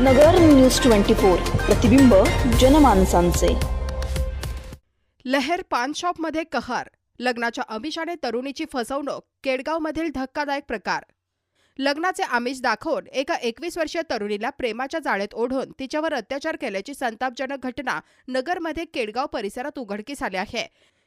नगर news twenty four प्रतिबिंब जनमानसांचे. लहर पानशॉपमध्ये कहार लग्नाच्या आमिषाने तरुणीची फसवणूक केडगावमधील धक्कादायक प्रकार. लग्नाचे आमिष दाखवून एका एकवीस वर्षीय तरुणीला प्रेमाच्या जाळेत ओढून तिच्यावर अत्याचार केल्याची संतापजनक घटना नगरमध्ये केडगाव परिसरात उघडकीस आली आहे.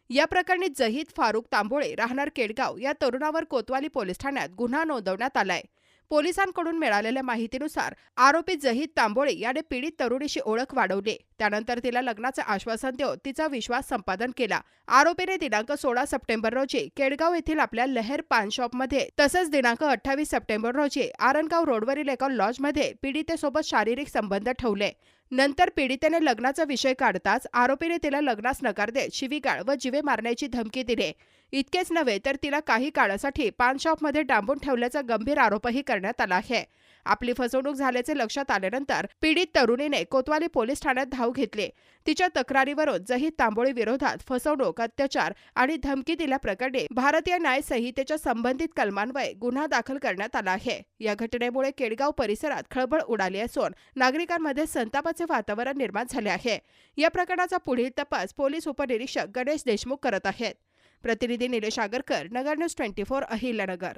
या प्रकरणी जहीद फारुक तांबोळे राहणार केडगाव या तरुणावर कोतवाली पोलीस ठाण्यात गुन्हा नोंदवण्यात आलाय. पोलिसांकडून मिळालेल्या माहितीनुसार आरोपी जहीद तांबोळे याने पीडित तरुणीशी ओळख वाढवली. त्यानंतर तिला लग्नाचं आश्वासन देऊन तिचा विश्वास संपादन केला. आरोपीने दिनांक सोळा सप्टेंबर रोजी केडगाव येथील आपल्या लहर पान शॉपमध्ये तसंच दिनांक अठ्ठावीस सप्टेंबर रोजी आरणगाव रोडवरील एका लॉजमध्ये पीडितेसोबत शारीरिक संबंध ठेवले. नंतर पीडितेने लग्नाचा विषय काढताच आरोपीने तिला लग्नास नकार देत शिवीगाळ व जिवे मारण्याची धमकी दिली. इतकेच नव्हे तर तिला काही काळासाठी पान शॉपमध्ये डांबून ठेवल्याचा गंभीर आरोपही करण्यात आला आहे. आपली फसवणूक झाल्याचे लक्षात आल्यानंतर पीडित तरुणीने कोतवाली पोलीस ठाण्यात धाव घेतली. तिच्या तक्रारीवरून जहीद तांबोळी विरोधात फसवणूक अत्याचार आणि धमकी दिल्याप्रकरणी भारतीय न्याय संहितेच्या संबंधित कलमांवर गुन्हा दाखल करण्यात आला आहे. या घटनेमुळे केडगाव परिसरात खळबळ उडाली असून नागरिकांमध्ये संतापाचे वातावरण निर्माण झाले आहे. या प्रकरणाचा पुढील तपास पोलीस उपनिरीक्षक गणेश देशमुख करत आहेत. प्रतिनिधी Nilesh Agarkar Nagar news twenty four Ahilyanagar.